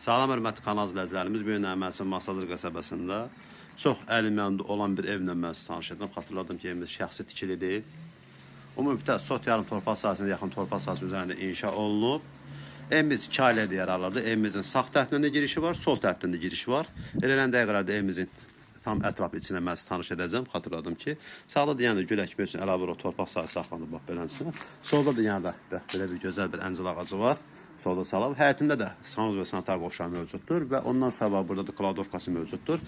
Salam hörmətli kanal izləyicilərimiz, bu gün əməlisin Masadır qəsəbəsində çox əlimyandı olan bir evlə mən sizi tanış edim. Xatırladım ki, evimiz şəxsi tikili deyil. Ümumilikdə sot yarım torpaq sahəsində yaxın torpaq sahəsi üzərində inşa olunub. Evimiz iki ailədə yararlıdır. Evimizin sağ tərəfində də girişi var, sol tərəfində də girişi var. Elələn dəqiqələrdə evimizin tam ətrafı içində mən sizi tanış edəcəm. Xatırladım ki, sağda da yəni gül əkmək üçün əlavə olaraq torpaq sahəsi saxlanıb. Solda da yəni belə bir gözəl bir əncil ağacı var. Solda salab. Həyətində də sanuz və sanitar qovşağı mövcuddur və ondan sabah burada da kladovkası mövcuddur.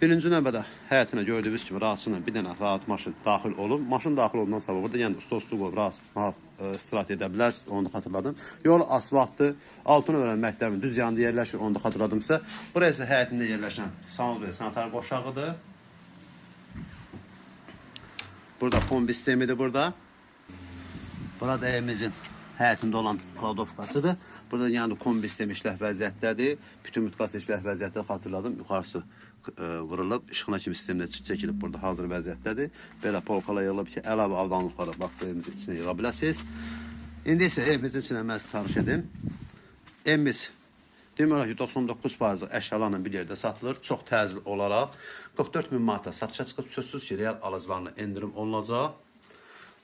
Birinci növbədə həyətinə gördüyünüz kimi rahatçının bir dənə rahat maşın daxil olub. Maşın daxil olandan sonra burada yəni usta usluq rahat, rahat ə, istirahət edə bilərsiniz. Onu da xatırladım. Yol asfaltdır. Altını öyrən məktəbin düz yanında yerləşir. Onu da xatırladımsa. Burası həyətində yerləşən sanuz və sanitar qovşağıdır. Burada kombi sistemidir burada. Burada evimizin həyətində olan kladovkasıdır. Burada yəni kombi sistemi işləh vəziyyətdədir. Bütün mütqas işləh vəziyyətdə xatırladım. Yuxarısı ə, vurulub, işıqna kimi sistemdə çəkilib burada hazır vəziyyətdədir. Belə polkala yığılıb ki, əlavə avadanlıqları bax bu evimizin içinə yığa biləsiniz. İndi isə evimizin içinə mən tanış edim. Evimiz demək olar ki 99% əşyalarla bir yerdə satılır. Çox təcil olaraq 44 min manata satışa çıxıb sözsüz ki, real alıcılarına endirim olunacaq.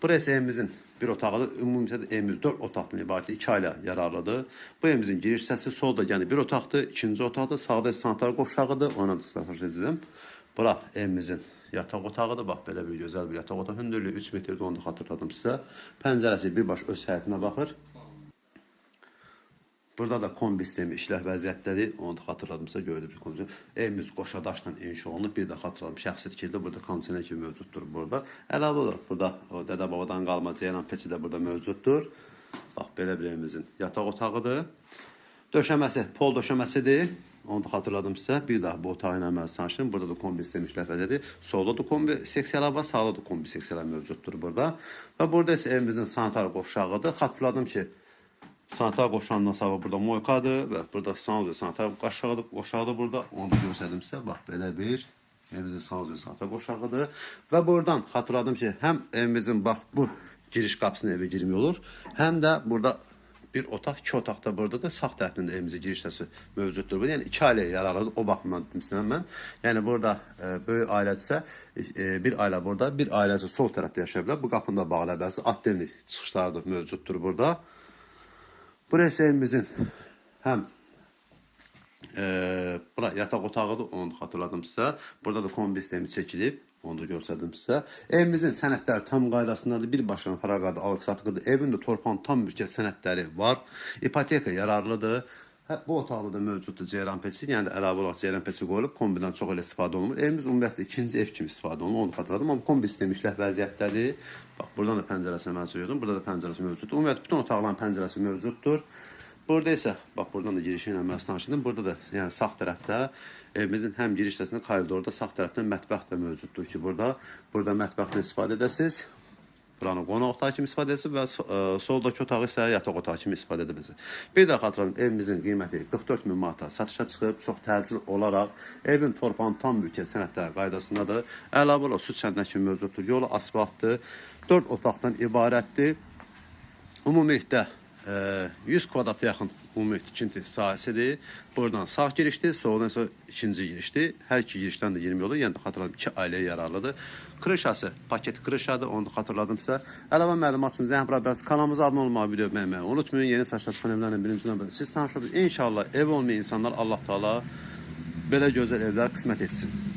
Burası evimizin bir otağıdır. Ümumiyyətlə evimiz 4 otaqdan ibarət 2 ailə yararlıdır. Bu evimizin giriş hissəsi solda, yəni bir otaqdır, ikinci otaqdır, sağda sanitar qovşağıdır. Ona da stratej edəcəm. Bura evimizin yataq otağıdır. Bax belə bir gözəl bir yataq otağı. Hündürlüyü 3 metrdir, onu da xatırladım sizə. Pəncərəsi birbaş öz həyətinə baxır. Burada da kombi sistemi işləh vəziyyətdədir. Onu da xatırladımsa gördüyünüz kombi. Evimiz qoşa daşla inşa olunub. Bir də xatırladım şəxsi tikildi. Burada kondisioner kimi mövcuddur burada. Əlavə olaraq burada o dədə babadan qalma ceyran peçi də burada mövcuddur. Bax belə bir evimizin yataq otağıdır. Döşəməsi pol döşəməsidir. Onu da xatırladım sizə. Bir daha bu otağın əməl sanışdım. Burada da kombi sistemi işləh vəziyyəti. Solda da kombi seksiyalar var, sağda da kombi seksiyalar mövcuddur burada. Və burada isə evimizin sanitar qovşağıdır. Xatırladım ki, Sanitar qoşandan sonra burada moykadır və burada sanuz və sanitar qaşağıdır, qoşağıdır burada. Onu da göstərdim sizə. Bax belə bir evimizin sanuz və sanitar qoşağıdır. Və buradan xatırladım ki, həm evimizin bax bu giriş qapısına evə girmək olur, həm də burada bir otaq, iki otaq da burada da sağ tərəfində evimizin giriş hissəsi mövcuddur. Yəni iki ailəyə yararlıdır. O baxımdan sizə mən. Yəni burada e, böyük ailədirsə, e, bir ailə burada, bir ailəsi sol tərəfdə yaşaya bilər. Bu qapını da bağlaya bilərsiniz. Atdenli çıxışları da mövcuddur burada. Burası evimizin həm e, bura yataq otağıdır, onu da xatırladım sizə. Burada da kombi sistemi çəkilib, onu da göstərdim sizə. Evimizin sənədləri tam qaydasındadır. Birbaşına fəraqadı, alıq-satıqıdır. Evin də torpağın tam mülkiyyət sənədləri var. İpoteka yararlıdır. Hə, bu otaqda da mövcuddur ceyran peçi, yəni də əlavə olaraq ceyran peçi qoyulub, kombidən çox elə istifadə olunmur. Evimiz ümumiyyətlə ikinci ev kimi istifadə olunur, onu xatırladım. Amma kombi sistemi işləh vəziyyətdədir. Bax, buradan da pəncərəsini mən söylüyordum, burada da pəncərəsi mövcuddur. Ümumiyyətlə bütün otaqların pəncərəsi mövcuddur. Burada isə bax buradan da girişi ilə mən tanışdım. Burada da yəni sağ tərəfdə evimizin həm giriş hissəsində koridorda sağ tərəfdən mətbəx də mövcuddur ki, burada burada mətbəxdən istifadə edəsiniz. Buranı qonaq otağı kimi istifadə edirsiniz və ə, soldakı otağı isə yataq otağı kimi istifadə edə bilirsiniz. Bir də xatırladım, evimizin qiyməti 44 min manata satışa çıxıb, çox təcil olaraq evin torpağın tam mülkiyyət sənədləri qaydasındadır. Əlavə olaraq su çəndinə kimi mövcuddur. Yolu asfaltdır. 4 otaqdan ibarətdir. Ümumilikdə e, 100 kvadrata yaxın ümumi tikinti sahəsidir. Buradan sağ girişdir, soldan isə ikinci girişdir. Hər iki girişdən də 20 olur. Yəni xatırladım iki ailəyə yararlıdır. Krışası paket krışadır, onu da xatırladım sizə. Əlavə məlumat üçün zəng bura kanalımıza abunə olmağı, video bəyənməyi unutmayın. Yeni saçlar çıxan evlərlə birinci siz tanış olun. İnşallah ev olmayan insanlar Allah Taala belə gözəl evlər qismət etsin.